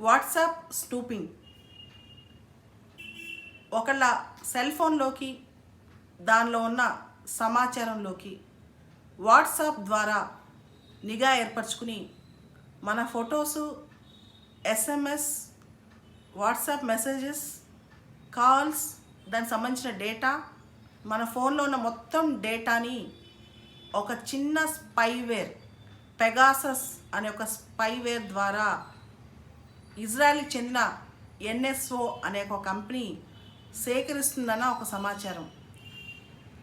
WhatsApp stooping. ఒకళ్ళ cell ఫోన్లోకి దానిలో ఉన్న సమాచారంలోకి వాట్సాప్ ద్వారా నిఘా ఏర్పరచుకుని మన photos SMS WhatsApp messages calls దానికి సంబంధించిన డేటా మన ఫోన్లో ఉన్న మొత్తం డేటాని ఒక చిన్న స్పైవేర్ పెగాసస్ అనే ఒక స్పైవేర్ ద్వారా ఇజ్రాయెల్కి చెందిన ఎన్ఎస్ఓ అనే ఒక కంపెనీ సేకరిస్తుందన్న ఒక సమాచారం.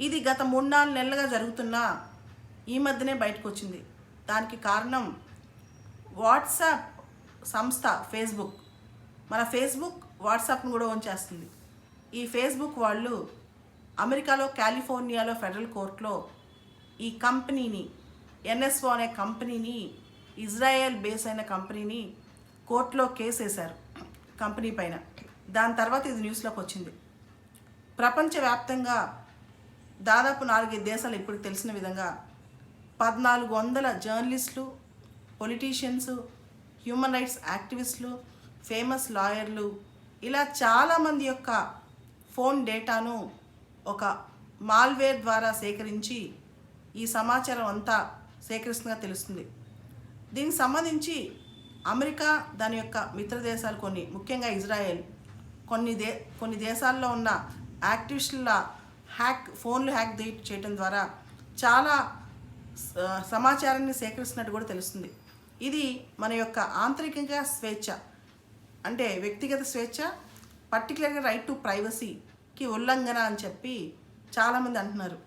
ఇది గత మూడు నాలుగు నెలలుగా జరుగుతున్న ఈ మధ్యనే బయటకు వచ్చింది దానికి కారణం వాట్సాప్ సంస్థ ఫేస్బుక్. మన ఫేస్బుక్ వాట్సాప్ను కూడా ఉంచేస్తుంది ఈ ఫేస్బుక్ వాళ్ళు అమెరికాలో కాలిఫోర్నియాలో ఫెడరల్ కోర్టులో ఈ కంపెనీని ఎన్ఎస్ఓ అనే కంపెనీని ఇజ్రాయెల్ బేస్ అయిన కంపెనీని కోర్టులో కేసు వేశారు కంపెనీ పైన. దాని తర్వాత ఇది న్యూస్లోకి వచ్చింది. ప్రపంచవ్యాప్తంగా దాదాపు నాలుగైదు దేశాలు ఇప్పుడు తెలిసిన విధంగా పద్నాలుగు వందల జర్నలిస్టులు పొలిటీషియన్స్ హ్యూమన్ రైట్స్ యాక్టివిస్టులు ఫేమస్ లాయర్లు ఇలా చాలామంది యొక్క ఫోన్ డేటాను ఒక మాల్వేర్ ద్వారా సేకరించి ఈ సమాచారం అంతా సేకరిస్తుందిగా తెలుస్తుంది. దీనికి సంబంధించి అమెరికా దాని యొక్క మిత్ర దేశాలు కొన్ని ముఖ్యంగా ఇజ్రాయెల్. కొన్ని దే కొన్ని దేశాల్లో ఉన్న యాక్టివిస్టుల హ్యాక్ ఫోన్లు హ్యాక్ దే- చేయటం ద్వారా చాలా సమాచారాన్ని సేకరిస్తున్నట్టు కూడా తెలుస్తుంది. ఇది మన యొక్క ఆంతరికంగా స్వేచ్ఛ. అంటే వ్యక్తిగత స్వేచ్ఛ పర్టికులర్గా రైట్ టు ప్రైవసీకి ఉల్లంఘన అని చెప్పి చాలామంది అంటున్నారు.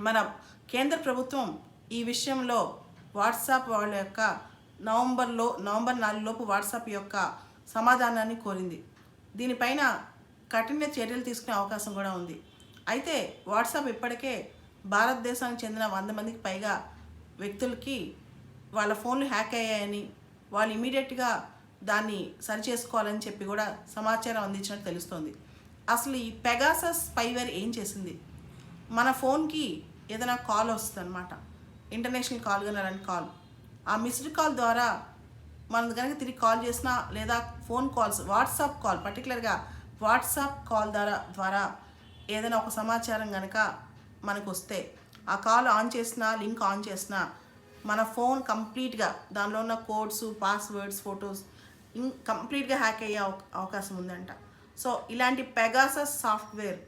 మన కేంద్ర ప్రభుత్వం ఈ విషయంలో వాట్సాప్ వాళ్ళ యొక్క నవంబర్లో నవంబర్ నాలుగు లోపు వాట్సాప్ యొక్క సమాధానాన్ని కోరింది. దీనిపైన కఠిన చర్యలు తీసుకునే అవకాశం కూడా ఉంది. అయితే వాట్సాప్ ఇప్పటికే భారతదేశానికి చెందిన వంద మందికి పైగా వ్యక్తులకి వాళ్ళ ఫోన్లు హ్యాక్ అయ్యాయని వాళ్ళు ఇమీడియట్గా దాన్ని సరిచేసుకోవాలని చెప్పి కూడా సమాచారం అందించినట్టు తెలుస్తోంది. అసలు ఈ పెగాసస్ స్పైవేర్ ఏం చేసింది? మన ఫోన్కి ఏదైనా కాల్ వస్తుంది అనమాట ఇంటర్నేషనల్ కాల్ కానీ అలాంటి కాల్. ఆ మిస్డ్ కాల్ ద్వారా మనం కనుక తిరిగి కాల్ చేసినా లేదా ఫోన్ కాల్స్ వాట్సాప్ కాల్ పర్టికులర్గా వాట్సాప్ కాల్ ద్వారా ద్వారా ఏదైనా ఒక సమాచారం కనుక మనకు వస్తే ఆ కాల్ ఆన్ చేసినా లింక్ ఆన్ చేసినా మన ఫోన్ కంప్లీట్గా దానిలో ఉన్న కోడ్స్ పాస్వర్డ్స్ ఫొటోస్ ఇన్ కంప్లీట్గా హ్యాక్ అయ్యే అవకాశం ఉందంట. సో ఇలాంటి పెగాసస్ సాఫ్ట్వేర్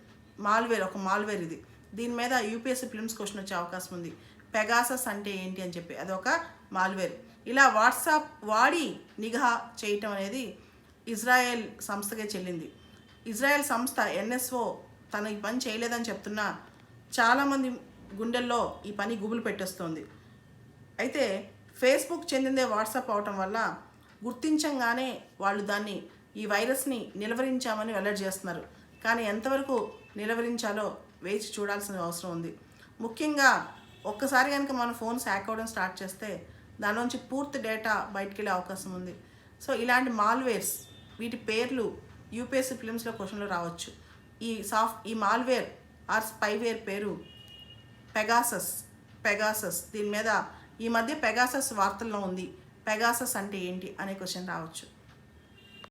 మాల్వేర్ ఒక మాల్వేర్ ఇది. దీని మీద యూపీఎస్సీ ఫిల్మ్స్ క్వశ్చన్ వచ్చే అవకాశం ఉంది. పెగాసస్ అంటే ఏంటి అని చెప్పి అదొక మాల్వేర్. ఇలా వాట్సాప్ వాడి నిఘా చేయటం అనేది ఇజ్రాయెల్ సంస్థకే చెల్లింది. ఇజ్రాయెల్ సంస్థ ఎన్ఎస్ఓ తన ఈ పని చేయలేదని చెప్తున్నా చాలామంది గుండెల్లో ఈ పని గుబులు పెట్టేస్తోంది. అయితే ఫేస్బుక్ చెందిందే వాట్సాప్ అవటం వల్ల గుర్తించంగానే వాళ్ళు దాన్ని ఈ వైరస్ని నిలవరించామని వెల్లడి చేస్తున్నారు. కానీ ఎంతవరకు నిలవరించాలో వేచి చూడాల్సిన అవసరం ఉంది. ముఖ్యంగా ఒక్కసారి కనుక మన ఫోన్స్ హ్యాక్ అవ్వడం స్టార్ట్ చేస్తే దానిలోంచి పూర్తి డేటా బయటికి వెళ్ళే అవకాశం ఉంది. సో ఇలాంటి మాల్వేర్స్ వీటి పేర్లు యూపీఎస్సీ ఫిలిమ్స్లో క్వశ్చన్లో రావచ్చు. ఈ సాఫ్ట్ ఈ మాల్వేర్ ఆర్ స్పైవేర్ పేరు పెగాసస్ పెగాసస్. దీని మీద ఈ మధ్య పెగాసస్ వార్తల్లో ఉంది. పెగాసస్ అంటే ఏంటి? అనే క్వశ్చన్ రావచ్చు.